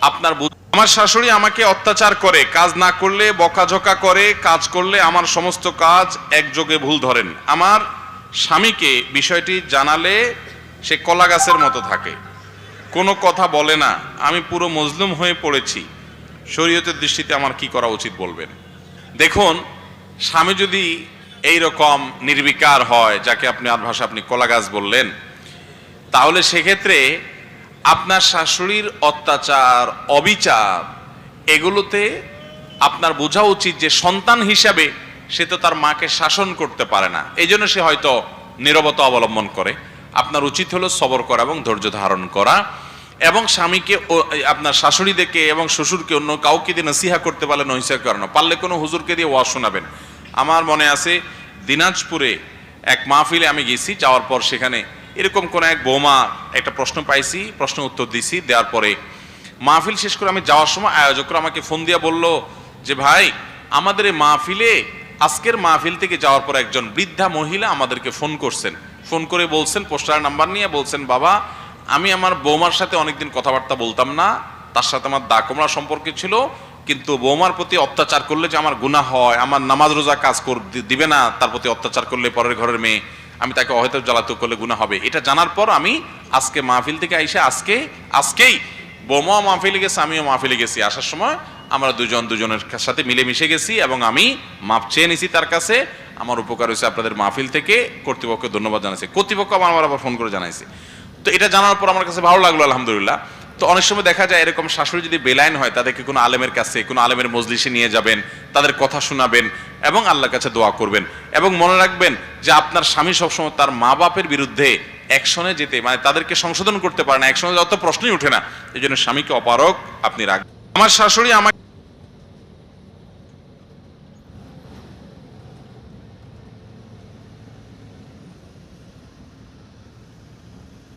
আপনার আমার শাশুড়ি আমাকে অত্যাচার করে, কাজ না করলে, বকাঝকা করে, কাজ করলে আমার সমস্ত কাজ একযোগে ভুল ধরেন। আমার স্বামীকে বিষয়টি জানালে সে কলা গাছের মতো থাকে। কোনো কথা বলে না। আমি পুরো মজলুম হয়ে পড়েছি। শরীয়তের দৃষ্টিতে আমার কি করা উচিত বলবেন? দেখুন, স্বামী যদি এই রকম নির্বিকার হয়, যাকে আপনি আর ভাষা আপনি কলা গাছ বললেন, তাহলে সেক্ষেত্রে আপনার শাশুড়ির অত্যাচার, অবিচার, এগুলোতে আপনার বোঝা উচিত যে সন্তান হিসাবে সে তো তার মাকে শাসন করতে পারে না। এই জন্য সে হয়তো নীরবতা অবলম্বন করে। আপনার উচিত হলো সবর করা এবং ধৈর্য ধারণ করা এবং স্বামীকে আপনার শাশুড়িদেরকে এবং শ্বশুরকে অন্য কাউকে দিয়ে নসিহা করতে পারলে নহিসা করানো। পারলে কোনো হুজুরকে দিয়ে ওয়াজ শোনাবেন। আমার মনে আছে দিনাজপুরে এক মাহফিলে আমি গেছি, যাওয়ার পর সেখানে এরকম কোন এক বৌমা একটা প্রশ্ন পাইছি, প্রশ্ন উত্তর দিছি, দেওয়ার পরে মাহফিল শেষ করে আমি যাওয়ার সময় আয়োজকরা আমাকে ফোন দিয়া বলল যে, ভাই, আমাদের এই মাহফিলে, আজকের মাহফিল থেকে যাওয়ার পর একজন বৃদ্ধা মহিলা আমাদেরকে ফোন করছেন। ফোন করে বলছেন, পোস্টার নাম্বার নিয়ে বলছেন, বাবা, আমি আমার বৌমার সাথে অনেকদিন কথাবার্তা বলতাম না, তার সাথে আমার দা কোমরা সম্পর্ক ছিল, কিন্তু বৌমার প্রতি অত্যাচার করলে যে আমার গুণা হয়, আমার নামাজ রোজা কাজ দিবে না, তার প্রতি অত্যাচার করলে পরের ঘরের মেয়ে আমি তাকে অহেত জ্বালাতক করলে গুণা হবে। এটা জানার পর আমি আজকে মাহফিল থেকে আইসে আজকে, আজকেই বৌমাও মাহফিলে গেছে, আমিও মাহফিলে গেছি। আসার সময় আমরা দুজন দুজনের সাথে মিলেমিশে গেছি এবং আমি মাপ চেয়ে নিছি তার কাছে। আমার উপকার হয়েছে আপনাদের মাহফিল থেকে। কর্তৃপক্ষকে ধন্যবাদ জানাইছে। কর্তৃপক্ষ আমার আবার ফোন করে জানাইছে। তো এটা জানার পর আমার কাছে ভালো লাগল, আলহামদুলিল্লাহ। তো অনেক সময় দেখা যায় এরকম শাশুড়ি যদি বেলাইন হয়, তাদেরকে কোনো আলেমের কাছে, কোনো আলেমের মজলিসে নিয়ে যাবেন, তাদের কথা শোনাবেন এবং আল্লাহর কাছে দোয়া করবেন। এবং মনে রাখবেন যে আপনার স্বামী সবসময় তার মা বাপের বিরুদ্ধে অ্যাকশনে যেতে মানে তাদেরকে সংশোধন করতে পারে না অ্যাকশনে যত প্রশ্নই উঠে না, এই জন্য স্বামীকে অপারক আপনি রাখবেন। আমার শাশুড়ি আমাকে